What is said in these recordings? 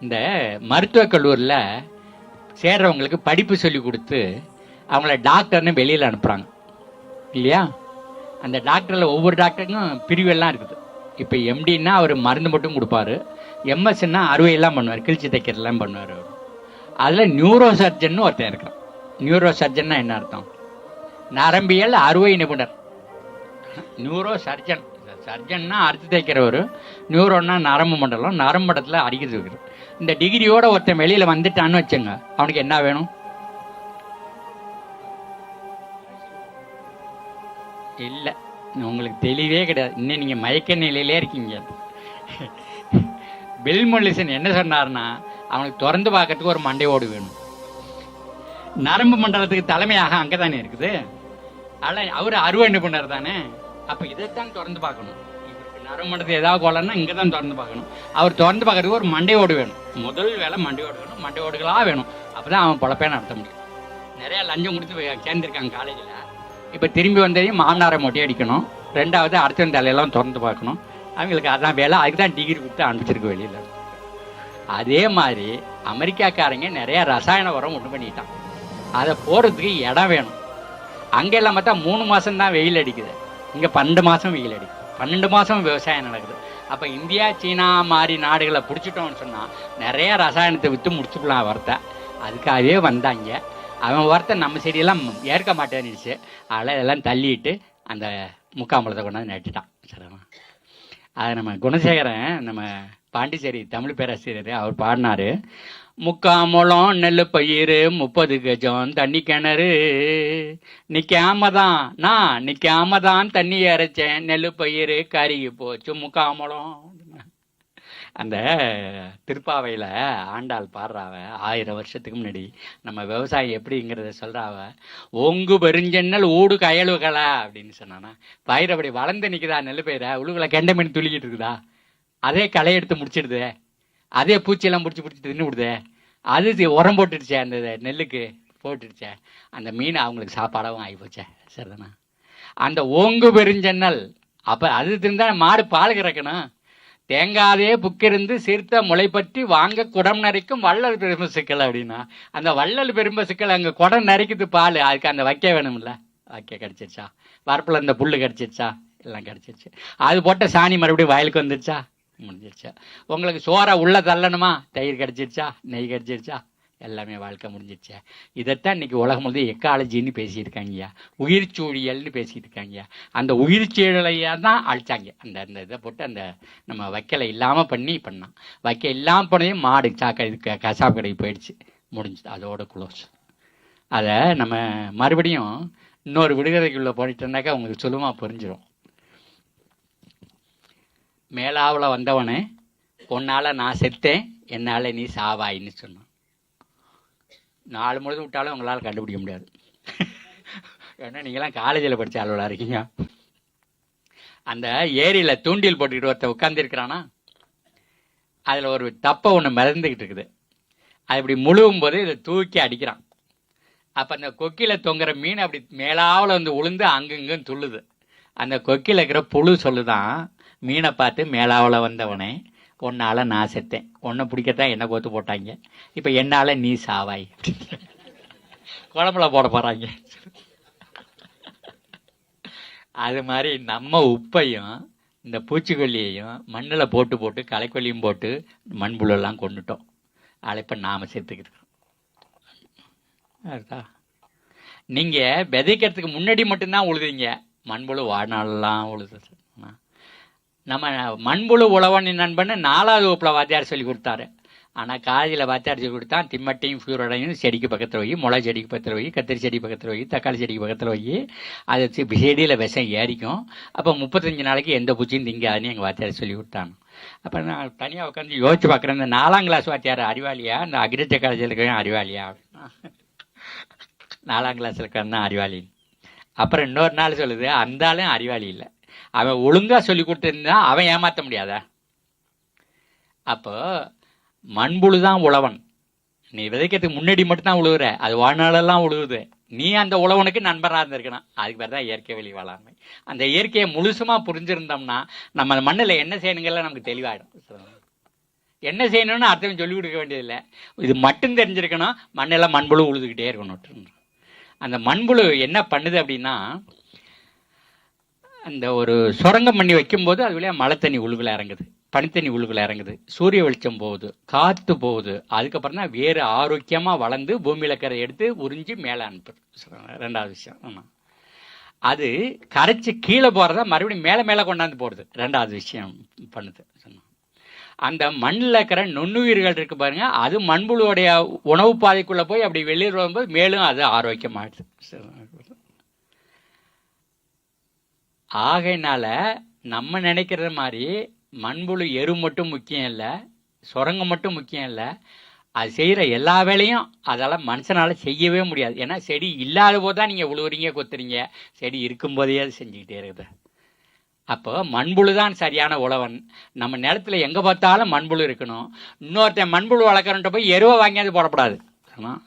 இந்த மருத்துவக் கல்லூரியில் சேர்றவங்களுக்கு படிப்பு சொல்லி கொடுத்து அவங்கள டாக்டர்னு வெளியில் அனுப்புகிறாங்க இல்லையா? அந்த டாக்டரில் ஒவ்வொரு டாக்டருக்கும் பிரிவெல்லாம் இருக்குது. இப்போ எம்டின்னா அவர் மருந்து மட்டும் கொடுப்பாரு. எம்எஸ்ன்னா அறுவையெல்லாம் பண்ணுவார். கிழிச்சி தைக்கிறதெல்லாம் பண்ணுவார் அவர். அதில் நியூரோ சர்ஜன் ஒருத்தன் இருக்கான். நியூரோ சர்ஜன்னா என்ன அர்த்தம்? நரம்பியல் அறுவை நிபுணர். நியூரோ சர்ஜன் சர்ஜன்னா அறுத்து தைக்கிறவர். நியூரோன்னா நரம்பு மண்டலம். நரம்பு மண்டலத்தில் அடிக்கிறது இந்த டிகிரியோட ஒருத்தன் வெளியில் வந்துட்டான்னு வச்சுங்க. அவனுக்கு என்ன வேணும்? இல்லை உங்களுக்கு தெளிவே கிடையாது. இன்னும் நீங்கள் மயக்க நிலையிலே இருக்கீங்க. பில் மொல்லிசன் என்ன சொன்னார்னா அவனுக்கு திறந்து பார்க்கறதுக்கு ஒரு மண்டையோடு வேணும். நரம்பு மண்டலத்துக்கு தலைமையாக அங்கே தானே இருக்குது? ஆனால் அவர் அறுவை பண்ணார் தானே? அப்போ இதைத்தான் திறந்து பார்க்கணும். நரம்பு மண்டலத்துக்கு ஏதாவது கொள்ளனா இங்கே தான் திறந்து பார்க்கணும். அவர் திறந்து பார்க்கறதுக்கு ஒரு மண்டையோடு வேணும். முதல் வேலை மண்டையோடு வேணும் மண்டையோடுகளாக வேணும். அப்போ தான் அவன் பொழப்பே நடத்த முடியும். நிறையா லஞ்சம் கொடுத்து சேர்ந்துருக்காங்க காலேஜில். இப்போ திரும்பி வந்ததையும் மாமனாரை மொட்டை அடிக்கணும். ரெண்டாவது அடுத்த தலையெல்லாம் திறந்து பார்க்கணும். அவங்களுக்கு அதான் வேலை. அதுக்கு தான் டிகிரி கொடுத்து அனுப்பிச்சிருக்கு வெளியில். அதே மாதிரி அமெரிக்காக்காரங்க நிறைய ரசாயன உரம் ஒன்று பண்ணிட்டான். அதை போகிறதுக்கு இடம் வேணும். அங்கெல்லாம் பார்த்தா மூணு மாதம் தான் வெயில் அடிக்குது. இங்கே பன்னெண்டு மாதம் வெயில் அடிக்குது. பன்னெண்டு மாதம் விவசாயம் நடக்குது. அப்போ இந்தியா சீனா மாதிரி நாடுகளை பிடிச்சிட்டோம்னு சொன்னால் நிறைய ரசாயனத்தை விற்று முடிச்சுக்கலாம் வரத்தை. அதுக்காகவே வந்தாங்க. அவன் வார்த்தை நம்ம செடியெல்லாம் ஏற்க மாட்டேன்னுச்சு. அதெல்லாம் இதெல்லாம் தள்ளிட்டு அந்த முக்காம்பழத்தை கொண்டாந்து நட்டுட்டான். சரிண்ணா அதை நம்ம குணசேகரன் நம்ம பாண்டிச்சேரி தமிழ் பேராசிரியர் அவர் பாடினாரு முக்காமுளம் நெல் பயிர் முப்பது கஜம் தண்ணி கிணறு. நிற்காம தான் நான் நிற்காம தான் தண்ணி இறைச்சேன் நெல் பயிர் கருகி போச்சு முக்காமுளம் அந்த திருப்பாவையில் ஆண்டாள் பாடுறாவ ஆயிரம் வருஷத்துக்கு முன்னாடி. நம்ம விவசாயம் எப்படிங்கிறத சொல்கிறாவ ஒங்கு பெருஞ்சென்னல் ஊடு கயலுகளா? அப்படின்னு சொன்னானா. பயிர் அப்படி வளர்ந்து நிற்குதா நெல் பயிரை உழுகுல கெண்டை மீன் துளிக்கிட்டு இருக்குதா? அதே களை எடுத்து முடிச்சிடுது. அதே பூச்சியெல்லாம் பிடிச்சி பிடிச்சி தின்னு விடுது. அது உரம் போட்டுடுச்சே அந்த நெல்லுக்கு போட்டுடுச்சே. அந்த மீன் அவங்களுக்கு சாப்பாடாகவும் ஆகி போச்சே சரிதானா? அந்த ஓங்கு பெருஞ்சன்னல் அப்போ அது திருந்தால் மாடு பால் கறக்கணும். தேங்காதே புக்கிருந்து சீர்த்த முளை பற்றி வாங்க குடம் நரைக்கும் வள்ளல் பெரும்ப சிக்கல் அப்படின்னா அந்த வள்ளல் பெரும்ப சிக்கல் அங்கே குடம் நரைக்குது பால். அதுக்கு அந்த வைக்க வேணும்ல? வைக்க கிடச்சிருச்சா? வரப்பில் இந்த புல் கிடச்சிருச்சா? எல்லாம் கிடச்சிருச்சு. அது போட்ட சாணி மறுபடியும் வயலுக்கு வந்துருச்சா? முடிஞ்சிருச்சா? உங்களுக்கு சோறை உள்ள தள்ளணுமா? தயிர் கிடச்சிருச்சா? நெய் கிடச்சிருச்சா? எல்லாமே வாழ்க்கை முடிஞ்சிருச்சா? இதைத்தான் இன்னைக்கு உலகம் வந்து எக்காலஜின்னு பேசியிருக்காங்கய்யா உயிர்ச்சூழியல்னு பேசிகிட்டு இருக்காங்கய்யா அந்த உயிர் சூழலையாக தான் அழிச்சாங்க. அந்த அந்த இதை போட்டு அந்த நம்ம வைக்கலை இல்லாமல் பண்ணி பண்ணான். வைக்க இல்லாமல் பண்ணதையும் மாடு சாக்கடை க- கசாப்பு கடைக்கு போயிடுச்சு. முடிஞ்சுது அதோட க்ளோஸ் அதை நம்ம மறுபடியும் இன்னொரு விடுகதைக்குள்ளே போயிட்டோம்னாக்கா உங்களுக்கு சுலமாக புரிஞ்சிடும் மேலாவில் வந்தவனே உன்னால் நான் செத்தேன் என்னால் நீ சாவாயின்னு சொன்னான். நாலு முழுதும் விட்டாலும் உங்களால் கண்டுபிடிக்க முடியாது. ஏன்னா நீங்களாம் காலேஜில் படித்த ஆளுவலாக இருக்கீங்க. அந்த ஏரியில் தூண்டில் போட்டுக்கிட்டு ஒருத்த உட்காந்துருக்கிறானா அதில் ஒரு தப்பை ஒன்று மிதந்துக்கிட்டு இருக்குது. அது இப்படி முழுவும் போது இதை தூக்கி அடிக்கிறான். அப்போ அந்த கொக்கியில் தொங்குற மீன் அப்படி மேலாவில் வந்து உளுந்து அங்கங்கும் துள்ளுது. அந்த கொக்கியில் இருக்கிற புழு சொல்லுதான் மீனை பார்த்து மேலாவில் வந்தவனே உன்னால் நான் செத்தேன். உன்னை பிடிக்கத்தான் என்ன கோத்து போட்டாங்க. இப்போ என்னால் நீ சாவாய். குழம்புல போட போகிறாங்க அது மாதிரி நம்ம உப்பையும் இந்த பூச்சிக்கொல்லியையும் மண்ணில் போட்டு போட்டு களைக்கொல்லியும் போட்டு மண்புழுலாம் கொண்டுட்டோம் அதை இப்போ நாம் சேர்த்துக்கிட்டு இருக்கோம் நீங்கள் விதைக்கிறதுக்கு முன்னாடி மட்டும்தான் உழுதுங்க மண்புழு வாழ்நாளெல்லாம் உழுது. நம்ம மண்புழு உழவனின் நண்பன்னு நாலாவது வகுப்பில் வாத்தியார் சொல்லி கொடுத்தாரு. ஆனால் காலையில் வாத்தியார் சொல்லி கொடுத்தா திம்மட்டையும் ஃபியூரடையும் செடிக்கு பக்கத்தில் வை முளை செடிக்கு பக்கத்தில் வை கத்திரி செடி பக்கத்தில் வை தக்காளி செடிக்கு பக்கத்தில் வை அது வச்சு செடியில் விஷம் ஏறிக்கும் அப்போ முப்பத்தஞ்சு நாளைக்கு எந்த பூச்சியும் திங்காதுன்னு எங்கள் வாத்தியார் சொல்லி கொடுத்தாங்க. அப்போ நான் தனியாக உட்காந்து யோசிச்சு பார்க்குறேன் இந்த நாலாம் கிளாஸ் வாத்தியார் அறிவாளியா? இந்த அக்ரிஜ காலேஜில் இருக்கிறவன் அறிவாளியா? அப்படின்னா நாலாம் கிளாஸில் இருக்கிறதான் அறிவாளி. அப்புறம் இன்னொரு நாள் சொல்லுது அந்த ஆளும் அறிவாளி இல்லை. அவன் ஒழுங்காக சொல்லி கொடுத்துருந்தா அவன் ஏமாற்ற முடியாதா? அப்போ மண்புழு தான் உழவன். நீ விதைக்கிறதுக்கு முன்னாடி மட்டும்தான் உழுவுற. அது வாழ்நாளெல்லாம் உழுவுது. நீ அந்த உழவனுக்கு நண்பராக இருந்திருக்கணும். அதுக்கு பேர் தான் இயற்கை வழி வேளாண்மை அந்த இயற்கையை முழுசுமா புரிஞ்சிருந்தோம்னா நம்ம அந்த மண்ணில் என்ன செய்யணுங்கிறத நமக்கு தெளிவாயிடும். என்ன செய்யணும்னு அர்த்தம் சொல்லிக் கொடுக்க வேண்டியதில்லை. இது மட்டும் தெரிஞ்சிருக்கணும். மண்ணெல்லாம் மண்புழு உழுதுகிட்டே இருக்கணும். அந்த மண்புழு என்ன பண்ணுது அப்படின்னா அந்த ஒரு சுரங்கம் பண்ணி வைக்கும்போது அது வழியாக மழை தண்ணி உழுகில் இறங்குது. பனித்தண்ணி உழுகில் இறங்குது. சூரிய வெளிச்சம் போகுது. காற்று போகுது. அதுக்கப்புறம் தான் வேறு ஆரோக்கியமாக வளர்ந்து பூமியில் இருக்கிற எடுத்து உறிஞ்சி மேலே அனுப்புது ரெண்டாவது விஷயம். ஆமாம் அது கரைச்சி கீழே போகிறத மறுபடியும் மேலே மேலே கொண்டாந்து போடுது ரெண்டாவது விஷயம் பண்ணுது. அந்த மண்ணில் இருக்கிற நுண்ணுயிர்கள் இருக்கு பாருங்க. அது மண்புழுவோடைய உணவு பாதைக்குள்ளே போய் அப்படி வெளியே வரும்போது மேலும் அது ஆரோக்கியமாகிடுது ஆகையினால நம்ம நினைக்கிற மாதிரி மண்புழு எரு மட்டும் முக்கியம் இல்லை சுரங்கம் மட்டும் முக்கியம் இல்லை. அது செய்கிற எல்லா வேலையும் அதால் மனுஷனால் செய்யவே முடியாது. ஏன்னா செடி இல்லாத போது தான் நீங்கள் உழுவுறீங்க கொத்துறீங்க. செடி இருக்கும்போதே அது செஞ்சுக்கிட்டே இருக்குது. அப்போ மண்புழு தான் சரியான உழவன். நம்ம நிலத்துல எங்கே பார்த்தாலும் மண்புழு இருக்கணும். இன்னொருத்தன் மண்புழு வளர்க்குறன்ட்ட போய் எருவை வாங்கியாவது போடக்கூடாது ஆமாம்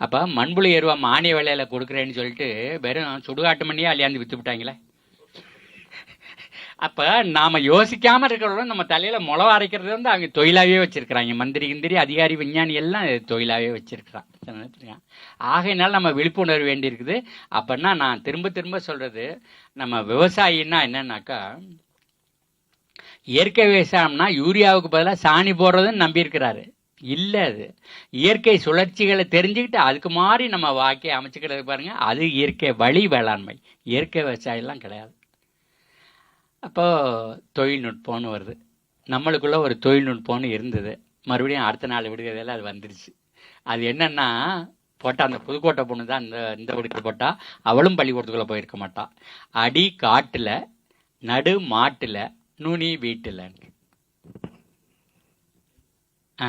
அப்போ மண்புழு எருவை மானிய விலையில் கொடுக்குறேன்னு சொல்லிட்டு வெறும் சுடுகாட்டு மண்ணியே அள்ளியாந்து விற்று விட்டாங்களே அப்போ நாம் யோசிக்காமல் இருக்கிறவங்க நம்ம தலையில் முளை அரைக்கிறது வந்து அவங்க தொழிலாகவே வச்சிருக்கிறாங்க. மந்திரி கிந்திரி அதிகாரி விஞ்ஞானி எல்லாம் தொழிலாகவே வச்சிருக்கிறான். ஆகையினால நம்ம விழிப்புணர்வு வேண்டி இருக்குது. அப்படின்னா நான் திரும்ப திரும்ப சொல்கிறது நம்ம விவசாயின்னா என்னன்னாக்கா இயற்கை விவசாயம்னா யூரியாவுக்கு பதிலாக சாணி போடுறதுன்னு நம்பியிருக்கிறாரு. இல்லை அது. இயற்கை சுழற்சிகளை தெரிஞ்சுக்கிட்டு அதுக்கு மாதிரி நம்ம வாக்கை அமைச்சுக்கிறது பாருங்க அது இயற்கை வழி வேளாண்மை. இயற்கை விவசாயம்லாம் கிடையாது. அப்போ தொழில்நுட்பம்னு வருது. நம்மளுக்குள்ள ஒரு தொழில்நுட்பம்னு இருந்தது. மறுபடியும் அடுத்த நாள் விடுகிறதில் அது வந்துருச்சு. அது என்னன்னா போட்டால் அந்த புதுக்கோட்டை பொண்ணு தான் இந்த இந்த விடுக்கு போட்டால் அவளும் பள்ளிக்கூடத்துக்குள்ளே போயிருக்க மாட்டான் அடி காட்டில் நடு மாட்டில் நுனி வீட்டில் ஆ.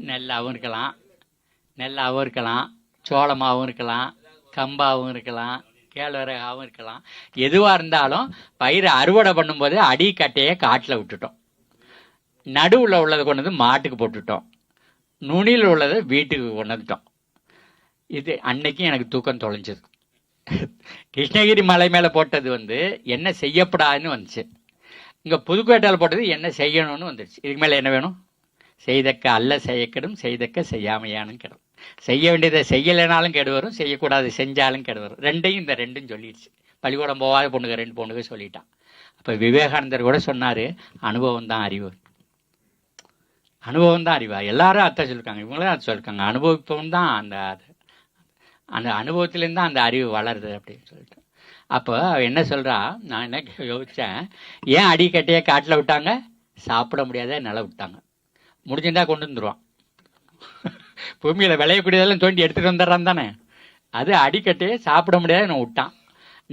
நெல்லாகவும் இருக்கலாம். நெல்லாகவும் இருக்கலாம். சோளமாகவும் இருக்கலாம். கம்பாகவும் இருக்கலாம். கேழ்வரகாகவும் இருக்கலாம். எதுவாக இருந்தாலும் பயிரை அறுவடை பண்ணும்போது அடிக்கட்டையை காட்டில் விட்டுட்டோம். நடுவில் உள்ளதை கொண்டு வந்து மாட்டுக்கு போட்டுட்டோம். நுனியில் உள்ளதை வீட்டுக்கு கொண்டு வந்துட்டோம். இது அன்னைக்கும் எனக்கு தூக்கம் தொலைஞ்சது. கிருஷ்ணகிரி மலை மேலே போட்டது வந்து என்ன செய்யப்படாதுன்னு வந்துச்சு. இங்கே புதுக்கோட்டையில் போட்டது என்ன செய்யணும்னு வந்துடுச்சு இதுக்கு மேலே என்ன வேணும்? செய்தக்க அல்ல செய்யக்கெடும் செய்தக்க செய்யாமையானும் கிடும். செய்ய வேண்டியதை செய்யலைனாலும் கெடு வரும் செய்யக்கூடாது செஞ்சாலும் கெடு வரும். ரெண்டையும் இந்த ரெண்டும் சொல்லிடுச்சு. பள்ளிக்கூடம் போகாத பொண்ணுங்க ரெண்டு பொண்ணுங்க சொல்லிட்டான். அப்போ விவேகானந்தர் கூட சொன்னார் அனுபவம் தான் அறிவு. அனுபவம் தான் அறிவா? எல்லாரும் அத்தை சொல்லியிருக்காங்க இவங்களும் அதை சொல்லியிருக்காங்க அனுபவிப்பவன் தான் அந்த அது. அந்த அனுபவத்துலேருந்து தான் அந்த அறிவு வளருது அப்படின்னு சொல்லிட்டு. அப்போ அவ என்ன சொல்கிறா நான் என்ன யோசித்தேன் ஏன் அடிக்கட்டையே காட்டில் விட்டாங்க? சாப்பிட முடியாத நில விட்டாங்க. முடிஞ்சிருந்தா கொண்டு வந்துடுவான் பூமியில் விளையக்கூடியதெல்லாம் தோண்டி எடுத்துகிட்டு வந்துடுறான் தானே. அது அடிக்கட்டையே சாப்பிட முடியாதுன்னு விட்டான்.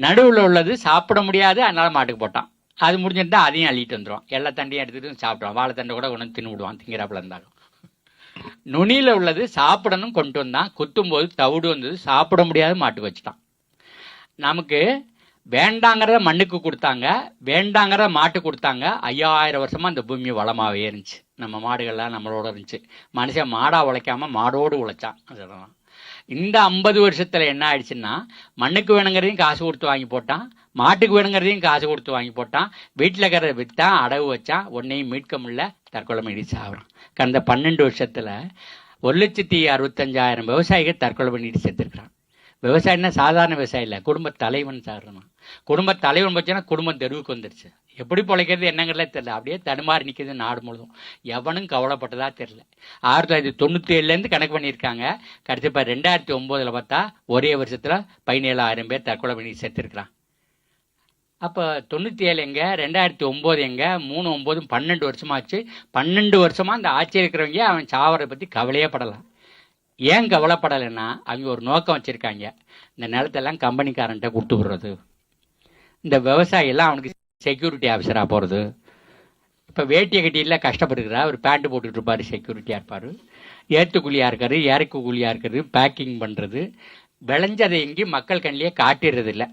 நடுவில் உள்ளது சாப்பிட முடியாது அதனால மாட்டுக்கு போட்டான். அது முடிஞ்சிருந்தா அதையும் அள்ளிட்டு வந்துடுவான் எல்லா தண்டையும் எடுத்துகிட்டு சாப்பிடுவான் வாழைத்தண்டை கூட கொண்டு தின்னு விடுவான் திங்கிறாப்புல இருந்தாலும். நுனியில் உள்ளது சாப்பிடணும் கொண்டு வந்தான். குத்தும் போது தவிடு வந்தது சாப்பிட முடியாத மாட்டுக்கு வச்சுட்டான். நமக்கு வேண்டாங்கிறத மண்ணுக்கு கொடுத்தாங்க வேண்டாங்கிறத மாட்டு கொடுத்தாங்க. ஐயாயிரம் வருஷமா அந்த பூமி வளமாகவே இருந்துச்சு. நம்ம மாடுகள்லாம் நம்மளோட இருந்துச்சு. மனுஷன் மாடா உழைக்காம மாடோடு உழைச்சான். அதெல்லாம் இந்த ஐம்பது வருஷத்துல என்ன ஆயிடுச்சுன்னா மண்ணுக்கு வேணுங்கிறதையும் காசு கொடுத்து வாங்கி போட்டான் மாட்டுக்கு வேணுங்கிறதையும் காசு கொடுத்து வாங்கி போட்டான் வீட்டில் இருக்கிறத விற்றான் அடவு வச்சான் உன்னையும் மீட்க முடியல தற்கொலை பண்ணி சாகுறான் கடந்த பன்னெண்டு வருஷத்துல ஒரு லட்சத்தி அறுபத்தஞ்சாயிரம் விவசாயிகள் தற்கொலை பண்ணிட்டு செத்துருக்குறான் விவசாயம்னா சாதாரண விவசாயம் இல்லை குடும்ப தலைவன் சாகுறான் குடும்ப தலைவன் போச்சுன்னா குடும்பம் தெருவுக்கு வந்துருச்சு. எப்படி பிழைக்கிறது என்னங்கிறதே தெரில அப்படியே தடுமாறி நிற்கிது நாடு முழுதும் எவனும் கவலைப்பட்டதா தெரில ஆயிரத்தி தொள்ளாயிரத்தி தொண்ணூற்றி ஏழுலேருந்து கணக்கு பண்ணியிருக்காங்க. கடைசி இப்போ ரெண்டாயிரத்தி ஒம்போதில் பார்த்தா ஒரே வருஷத்தில் பதினேழாயிரம் பேர் தற்கொலை பண்ணி செத்துருக்கிறான். அப்போ தொண்ணூற்றி ஏழு எங்கே ரெண்டாயிரத்தி ஒம்பது எங்கே மூணு ஒம்போதும் பன்னெண்டு வருஷமாச்சு. பன்னெண்டு வருஷமாக அந்த ஆட்சி இருக்கிறவங்க அவன் சாவரை பற்றி கவலையே படலாம். ஏன் கவலைப்படலைன்னா அவங்க ஒரு நோக்கம் வச்சுருக்காங்க. இந்த நிலத்தெல்லாம் கம்பெனிக்காரன்ட்ட கொடுத்து விடுறது. இந்த விவசாயெல்லாம் அவனுக்கு செக்யூரிட்டி ஆஃபீஸராக போகிறது இப்போ வேட்டியை கட்டியில் கஷ்டப்படுகிறா ஒரு பேண்ட்டு போட்டுட்டு இருப்பார் செக்யூரிட்டியாக இருப்பார். ஏற்று கூலியாக இருக்காரு இறக்கு கூலியாக இருக்கிறது பேக்கிங் பண்ணுறது விளைஞ்சதை எங்கேயும் மக்கள் கண்ணிலேயே காட்டிடுறதில்லை.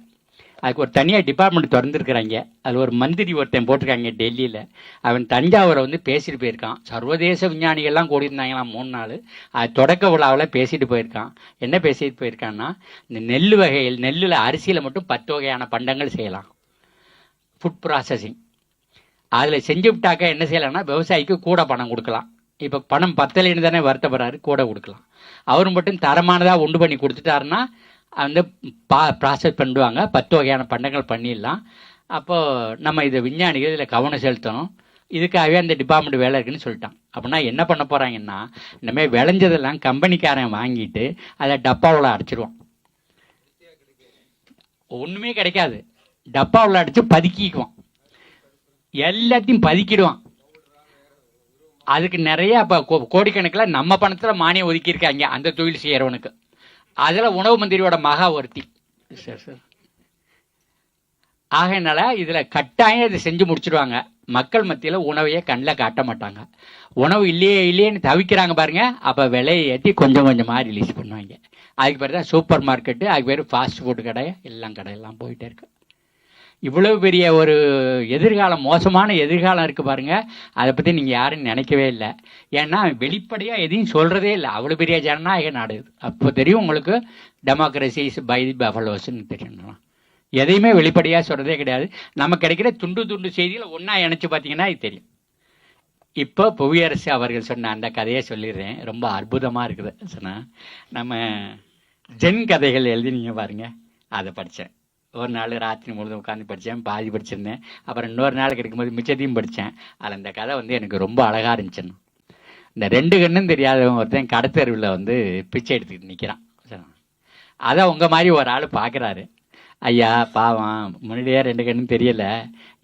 அதுக்கு ஒரு தனியாக டிபார்ட்மெண்ட் திறந்துருக்குறாங்க. அதில் ஒரு மந்திரி ஒருத்தன் போட்டிருக்காங்க டெல்லியில். அவன் தஞ்சாவூரை வந்து பேசிட்டு போயிருக்கான். சர்வதேச விஞ்ஞானிகள்லாம் கூடியிருந்தாங்களாம் மூணு நாள். அது தொடக்க விழாவில் பேசிட்டு போயிருக்கான். என்ன பேசிட்டு போயிருக்கான்னா இந்த நெல் வகையில் நெல்லில் அரிசியில் மட்டும் பத்து வகையான பண்டங்கள் செய்யலாம். ஃபுட் ப்ராசஸிங் அதில் செஞ்சு விட்டாக்க என்ன செய்யலாம்னா விவசாயிக்கு கூட பணம் கொடுக்கலாம். இப்போ பணம் பத்தலைன்னு தானே வருத்தப்படுறாரு கூட கொடுக்கலாம். அவர் மட்டும் தரமானதாக உண்டு பண்ணி கொடுத்துட்டாருன்னா வந்து பா ப்ராசஸ் பண்ணுவாங்க. பத்து வகையான பண்டங்கள் பண்ணிடலாம். அப்போது நம்ம இதை விஞ்ஞானிகள் இதில் கவனம் செலுத்தணும். இதுக்காகவே அந்த டிபார்ட்மெண்ட் வேலை இருக்குன்னு சொல்லிட்டான். அப்படின்னா என்ன பண்ண போகிறாங்கன்னா இனிமேல் விளைஞ்சதெல்லாம் கம்பெனிக்காரன் வாங்கிட்டு அதை டப்பாவில் அடைச்சிடுவான் ஒன்றுமே கிடைக்காது. டப்பாவில் அடித்து பதுக்கிக்குவான். எல்லாத்தையும் பதுக்கிடுவான். அதுக்கு நிறைய இப்போ கோடிக்கணக்கில் நம்ம பணத்தில் மானியம் ஒதுக்கியிருக்காங்க அந்த தொழில் செய்கிறவனுக்கு அதில் உணவு மந்திரியோட மகா ஒருத்தி. Sir sir. ஆகையினால இதில் கட்டாயம் இதை செஞ்சு முடிச்சிடுவாங்க மக்கள் மத்தியில் உணவையே கண்ணில் காட்ட மாட்டாங்க. உணவு இல்லையே இல்லையேன்னு தவிக்கிறாங்க பாருங்க. அப்போ விலையை ஏற்றி கொஞ்சம் கொஞ்சமாக ரிலீஸ் பண்ணுவாங்க. அதுக்கு பேர் தான் சூப்பர் மார்க்கெட்டு. அதுக்கு பேர் ஃபாஸ்ட் ஃபுட் கடை எல்லாம் கடையெல்லாம் போயிட்டே இருக்கு. இவ்வளவு பெரிய ஒரு எதிர்காலம் மோசமான எதிர்காலம் இருக்குது பாருங்க. அதை பற்றி நீங்கள் யாரும் நினைக்கவே இல்லை. ஏன்னா வெளிப்படையாக எதையும் சொல்கிறதே இல்லை. அவ்வளோ பெரிய ஜனநாயக நாடு அப்போ தெரியும் உங்களுக்கு டெமோக்ரஸி இஸ் பை தி பஃபலோஸ்ன்னு தெரியும். எதையுமே வெளிப்படையாக சொல்கிறதே கிடையாது. நம்ம கிடைக்கிற துண்டு துண்டு செய்திகளை ஒன்றா இணைச்சி பார்த்தீங்கன்னா இது தெரியும். இப்போ புவியரசு அவர்கள் சொன்ன அந்த கதையை சொல்லிடுறேன். ரொம்ப அற்புதமாக இருக்குது. சொன்னா நம்ம ஜென் கதைகள் எழுதினீங்க பாருங்க. அதை படித்தேன் ஒரு நாள் ராத்திரி முழுதும் உட்காந்து படித்தேன் பாதி படிச்சிருந்தேன். அப்புறம் இன்னொரு நாள் கிடைக்கும்போது மிச்சத்தையும் படித்தேன் அதில் அந்த கதை வந்து எனக்கு ரொம்ப அழகாக இருந்துச்சுன்னு. இந்த ரெண்டு கண்ணும் தெரியாதவன் ஒருத்தன் கடத்தருவில் வந்து பிச்சை எடுத்துக்கிட்டு நிற்கிறான் அதை உங்கள் மாதிரி ஒரு ஆள் பார்க்குறாரு ஐயா பாவம் முன்னாடியே ரெண்டு கண்ணும் தெரியல.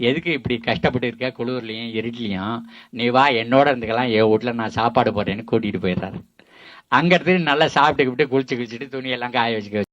எதுக்கு இப்படி கஷ்டப்பட்டு இருக்க? குளிர்லையும் இருட்லையும் நீ வா என்னோட இருந்துக்கலாம். என் வீட்டில் நான் சாப்பாடு போடுறேன்னு கூட்டிகிட்டு போயிடுறாரு. அங்கே இருந்து நல்லா சாப்பிட்டுக்கிட்டு குளிச்சு குளிச்சுட்டு துணியெல்லாம் காய வச்சுக்க